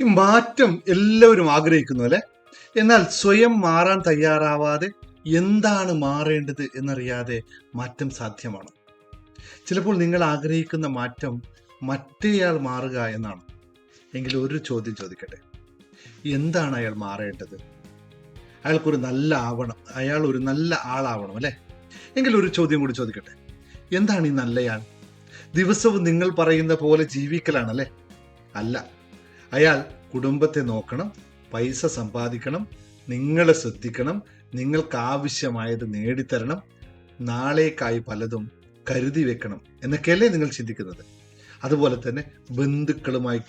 ഈ മാറ്റം എല്ലാവരും ആഗ്രഹിക്കുന്നു അല്ലെ? എന്നാൽ സ്വയം മാറാൻ തയ്യാറാവാതെ എന്താണ് മാറേണ്ടത് എന്നറിയാതെ മാറ്റം സാധ്യമാണ്. ചിലപ്പോൾ നിങ്ങൾ ആഗ്രഹിക്കുന്ന മാറ്റം മറ്റേയാൾ മാറുക എന്നാണ്. എങ്കിൽ ഒരു ചോദ്യം ചോദിക്കട്ടെ? എന്താണ് അയാൾ മാറേണ്ടത്? അയാൾക്കൊരു നല്ല ആവണം അയാൾ ഒരു നല്ല ആളാവണം അല്ലെ? എങ്കിൽ ഒരു ചോദ്യം കൂടി ചോദിക്കട്ടെ? എന്താണ് ഈ നല്ലയാൾ? ദിവസവും നിങ്ങൾ പറയുന്ന പോലെ ജീവിക്കലാണല്ലേ? അല്ല അയാൾ കുടുംബത്തെ നോക്കണം പൈസ സമ്പാദിക്കണം നിങ്ങളെ ശ്രദ്ധിക്കണം നിങ്ങൾക്ക് ആവശ്യമായത് നേടിത്തരണം നാളേക്കായി പലതും കരുതി വെക്കണം എന്നൊക്കെയല്ലേ നിങ്ങൾ ചിന്തിക്കുന്നത്. അതുപോലെ തന്നെ ബന്ധുക്കളുമായി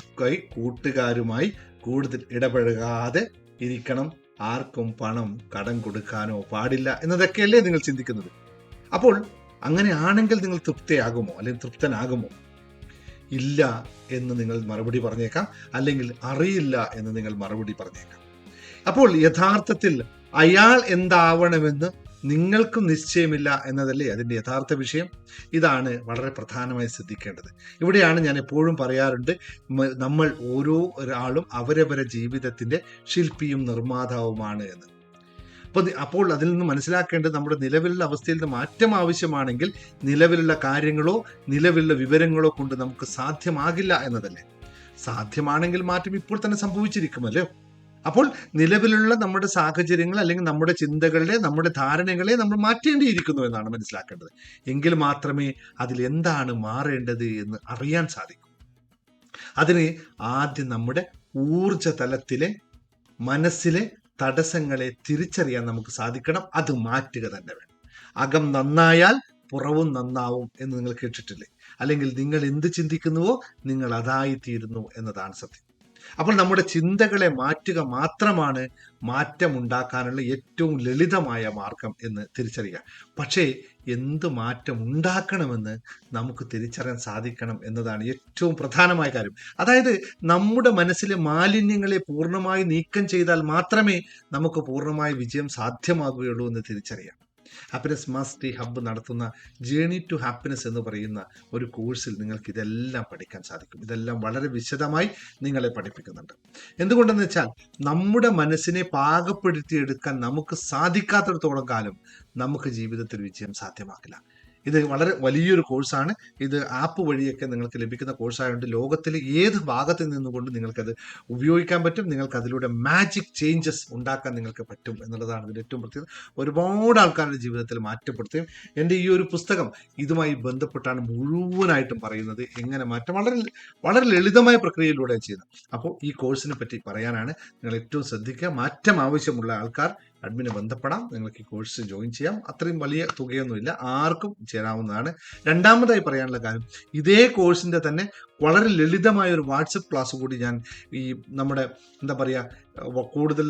കൂട്ടുകാരുമായി കൂടുതൽ ഇടപഴകാതെ ഇരിക്കണം. ആർക്കും പണം കടം കൊടുക്കാനോ പാടില്ല എന്നതൊക്കെയല്ലേ നിങ്ങൾ ചിന്തിക്കുന്നത്. അപ്പോൾ അങ്ങനെയാണെങ്കിൽ നിങ്ങൾ തൃപ്തിയാകുമോ? അല്ലെങ്കിൽ തൃപ്തനാകുമോ? ഇല്ല എന്ന് നിങ്ങൾ മറുപടി പറഞ്ഞേക്കാം. അല്ലെങ്കിൽ അറിയില്ല എന്ന് നിങ്ങൾ മറുപടി പറഞ്ഞേക്കാം. അപ്പോൾ യഥാർത്ഥത്തിൽ അയാൾ എന്താവണമെന്ന് നിങ്ങൾക്കും നിശ്ചയമില്ല എന്നതല്ലേ അതിന്റെ യഥാർത്ഥ വിഷയം? ഇതാണ് വളരെ പ്രധാനമായി ശ്രദ്ധിക്കേണ്ടത്. ഇവിടെയാണ് ഞാൻ എപ്പോഴും പറയാറുണ്ട് നമ്മൾ ഓരോ ഒരാളും അവരവരെ ജീവിതത്തിന്റെ ശില്പിയും നിർമ്മാതാവുമാണ് എന്ന്. അപ്പോൾ അപ്പോൾ അതിൽ നിന്ന് മനസ്സിലാക്കേണ്ടത് നമ്മുടെ നിലവിലുള്ള അവസ്ഥയിൽ നിന്ന് മാറ്റം ആവശ്യമാണെങ്കിൽ നിലവിലുള്ള കാര്യങ്ങളോ നിലവിലുള്ള വിവരങ്ങളോ കൊണ്ട് നമുക്ക് സാധ്യമാകില്ല എന്നതല്ലേ? സാധ്യമാണെങ്കിൽ മാറ്റം ഇപ്പോൾ തന്നെ സംഭവിച്ചിരിക്കുമല്ലോ? അപ്പോൾ നിലവിലുള്ള നമ്മുടെ സാഹചര്യങ്ങൾ അല്ലെങ്കിൽ നമ്മുടെ ചിന്തകളെ നമ്മുടെ ധാരണകളെ നമ്മൾ മാറ്റേണ്ടിയിരിക്കുന്നു എന്നാണ് മനസ്സിലാക്കേണ്ടത്. എങ്കിൽ മാത്രമേ അതിൽ എന്താണ് മാറേണ്ടത് എന്ന് അറിയാൻ സാധിക്കൂ. അതിന് ആദ്യം നമ്മുടെ ഊർജ തലത്തിലെ മനസ്സിലെ തടസ്സങ്ങളെ തിരിച്ചറിയാൻ നമുക്ക് സാധിക്കണം. അത് മാറ്റുക തന്നെ വേണം. അകം നന്നായാൽ പുറവും നന്നാവും എന്ന് നിങ്ങൾ കേട്ടിട്ടില്ലേ? അല്ലെങ്കിൽ നിങ്ങൾ എന്ത് ചിന്തിക്കുന്നുവോ നിങ്ങൾ അതായി തീരുന്നു എന്നതാണ് സത്യം. അപ്പോൾ നമ്മുടെ ചിന്തകളെ മാറ്റുക മാത്രമാണ് മാറ്റമുണ്ടാക്കാനുള്ള ഏറ്റവും ലളിതമായ മാർഗം എന്ന് തിരിച്ചറിയുക. പക്ഷേ എന്ത് മാറ്റം ഉണ്ടാക്കണമെന്ന് നമുക്ക് തിരിച്ചറിയാൻ സാധിക്കണം എന്നതാണ് ഏറ്റവും പ്രധാനമായ കാര്യം. അതായത് നമ്മുടെ മനസ്സിലെ മാലിന്യങ്ങളെ പൂർണമായി നീക്കം ചെയ്താൽ മാത്രമേ നമുക്ക് പൂർണമായ വിജയം സാധ്യമാകുകയുള്ളൂ എന്ന് തിരിച്ചറിയാം. ഹാപ്പിനെസ് മാസ്റ്ററി ഹബ്ബ് നടത്തുന്ന ജേണി ടു ഹാപ്പിനെസ് എന്ന് പറയുന്ന ഒരു കോഴ്സിൽ നിങ്ങൾക്ക് ഇതെല്ലാം പഠിക്കാൻ സാധിക്കും. ഇതെല്ലാം വളരെ വിശദമായി നിങ്ങളെ പഠിപ്പിക്കുന്നുണ്ട്. എന്തുകൊണ്ടെന്ന് വെച്ചാൽ നമ്മുടെ മനസ്സിനെ പാകപ്പെടുത്തിയെടുക്കാൻ നമുക്ക് സാധിക്കാത്തിടത്തോളം കാലം നമുക്ക് ജീവിതത്തിൽ വിജയം സാധ്യമാക്കില്ല ഇത് വളരെ വലിയൊരു കോഴ്സാണ്. ഇത് ആപ്പ് വഴിയൊക്കെ നിങ്ങൾക്ക് ലഭിക്കുന്ന കോഴ്സായതുകൊണ്ട് ലോകത്തിലെ ഏത് ഭാഗത്ത് നിന്നുകൊണ്ട് നിങ്ങൾക്കത് ഉപയോഗിക്കാൻ പറ്റും നിങ്ങൾക്ക് അതിലൂടെ മാജിക് ചേഞ്ചസ് ഉണ്ടാക്കാൻ നിങ്ങൾക്ക് പറ്റും എന്നുള്ളതാണ് ഇതിന്റെ ഏറ്റവും പ്രത്യേകത. ഒരുപാട് ആൾക്കാരുടെ ജീവിതത്തിൽ മാറ്റപ്പെടുത്തുകയും എന്റെ ഈ ഒരു പുസ്തകം ഇതുമായി ബന്ധപ്പെട്ടാണ് മുഴുവനായിട്ടും പറയുന്നത്. എങ്ങനെ മാറ്റം? വളരെ വളരെ ലളിതമായ പ്രക്രിയയിലൂടെ ചെയ്യുന്നത്. അപ്പോൾ ഈ കോഴ്സിനെ പറ്റി പറയാനാണ് നിങ്ങൾ ഏറ്റവും ശ്രദ്ധിക്കുക. മാറ്റം ആവശ്യമുള്ള ആൾക്കാർ അഡ്മിനെ ബന്ധപ്പെടാം. നിങ്ങൾക്ക് ഈ കോഴ്സ് ജോയിൻ ചെയ്യാം. അത്രയും വലിയ തുകയൊന്നുമില്ല. ആർക്കും ചേരാവുന്നതാണ്. രണ്ടാമതായി പറയാനുള്ള കാര്യം ഇതേ കോഴ്സിന്റെ തന്നെ വളരെ ലളിതമായ ഒരു വാട്സപ്പ് ക്ലാസ് കൂടി ഞാൻ ഈ നമ്മുടെ എന്താ പറയുക കൂടുതൽ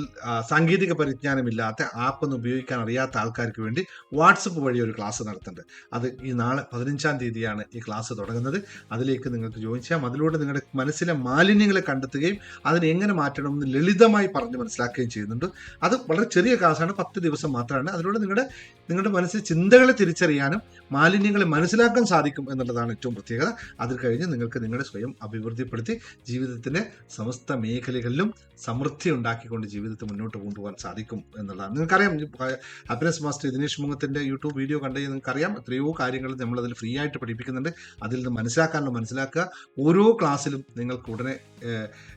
സാങ്കേതിക പരിജ്ഞാനമില്ലാത്ത ആപ്പൊന്നും ഉപയോഗിക്കാൻ അറിയാത്ത ആൾക്കാർക്ക് വേണ്ടി വാട്സപ്പ് വഴി ഒരു ക്ലാസ് നടത്തുന്നുണ്ട്. അത് ഈ നാളെ പതിനഞ്ചാം തീയതിയാണ് ഈ ക്ലാസ് തുടങ്ങുന്നത്. അതിലേക്ക് നിങ്ങൾക്ക് ചോദിച്ചാൽ അതിലൂടെ നിങ്ങളുടെ മനസ്സിലെ മാലിന്യങ്ങളെ കണ്ടെത്തുകയും അതിനെ എങ്ങനെ മാറ്റണമെന്ന് ലളിതമായി പറഞ്ഞ് മനസ്സിലാക്കുകയും ചെയ്യുന്നുണ്ട്. അത് വളരെ ചെറിയ ക്ലാസ്സാണ് പത്ത് ദിവസം മാത്രമാണ്. അതിലൂടെ നിങ്ങളുടെ നിങ്ങളുടെ മനസ്സിൽ ചിന്തകളെ തിരിച്ചറിയാനും മാലിന്യങ്ങളെ മനസ്സിലാക്കാൻ സാധിക്കും എന്നുള്ളതാണ് ഏറ്റവും പ്രത്യേകത. അതിൽ കഴിഞ്ഞ് നിങ്ങൾക്ക് നിങ്ങളുടെ സ്വയം അഭിവൃദ്ധിപ്പെടുത്തി ജീവിതത്തിന്റെ സമസ്ത മേഖലകളിലും സമൃദ്ധി ഉണ്ടാക്കിക്കൊണ്ട് ജീവിതത്തെ മുന്നോട്ട് കൊണ്ടുപോകാൻ സാധിക്കും എന്നുള്ളതാണ്. നിങ്ങൾക്കറിയാം ഹാപ്പിനെസ് മാസ്റ്റർ ദിനേഷ് മുഖത്തിന്റെ യൂട്യൂബ് വീഡിയോ കണ്ടു നിങ്ങൾക്കറിയാം എത്രയോ കാര്യങ്ങൾ നമ്മളതിൽ ഫ്രീ ആയിട്ട് പഠിപ്പിക്കുന്നുണ്ട്. അതിൽ നിന്ന് മനസ്സിലാക്കാനുള്ള മനസ്സിലാക്കുക. ഓരോ ക്ലാസ്സിലും നിങ്ങൾക്ക് ഉടനെ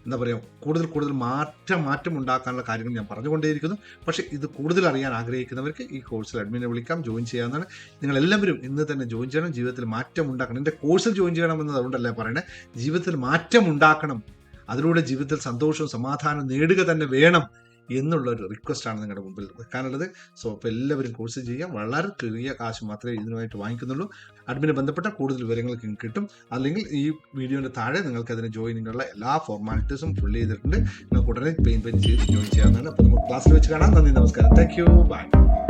എന്താ പറയുക കൂടുതൽ കൂടുതൽ മാറ്റം മാറ്റം ഉണ്ടാക്കാനുള്ള കാര്യങ്ങൾ ഞാൻ പറഞ്ഞുകൊണ്ടേയിരിക്കുന്നു. പക്ഷേ ഇത് കൂടുതൽ അറിയാൻ ആഗ്രഹിക്കുന്നവർക്ക് ഈ കോഴ്സിൽ അഡ്മിനെ വിളിക്കാം ജോയിൻ ചെയ്യാവുന്നതാണ്. നിങ്ങൾ എല്ലാവരും ഇന്ന് തന്നെ ജോയിൻ ചെയ്യണം. ജീവിതത്തിൽ മാറ്റം ഉണ്ടാക്കണം. എന്റെ കോഴ്സിൽ ജോയിൻ ചെയ്യണം എന്നത് അതുകൊണ്ടല്ല പറയണേ ജീവിതത്തിൽ മാറ്റം ഉണ്ടാക്കണം അതിലൂടെ ജീവിതത്തിൽ സന്തോഷവും സമാധാനവും നേടുക തന്നെ വേണം എന്നുള്ള ഒരു റിക്വസ്റ്റാണ് നിങ്ങളുടെ മുമ്പിൽ വെക്കാനുള്ളത്. സോ അപ്പോൾ എല്ലാവരും കോഴ്സ് ചെയ്യാം. വളരെ ചെറിയ കാശ് മാത്രമേ ഇതിനുമായിട്ട് വാങ്ങിക്കുന്നുള്ളൂ. അഡ്മിനെ ബന്ധപ്പെട്ട കൂടുതൽ വിവരങ്ങൾ കിട്ടും. അല്ലെങ്കിൽ ഈ വീഡിയോന്റെ താഴെ നിങ്ങൾക്ക് അതിന് ജോയിനിങ്ങുള്ള എല്ലാ ഫോർമാലിറ്റീസും ഫുൾ ചെയ്തിട്ടുണ്ട്. നിങ്ങൾക്ക് ഉടനെ പെയിൻ പെയിൻ ചെയ്ത് ജോയിൻ ചെയ്യാവുന്നതാണ്. അപ്പോൾ നമുക്ക് ക്ലാസ്സിൽ വെച്ച് കാണാം. നന്ദി നമസ്കാരം. Thank you by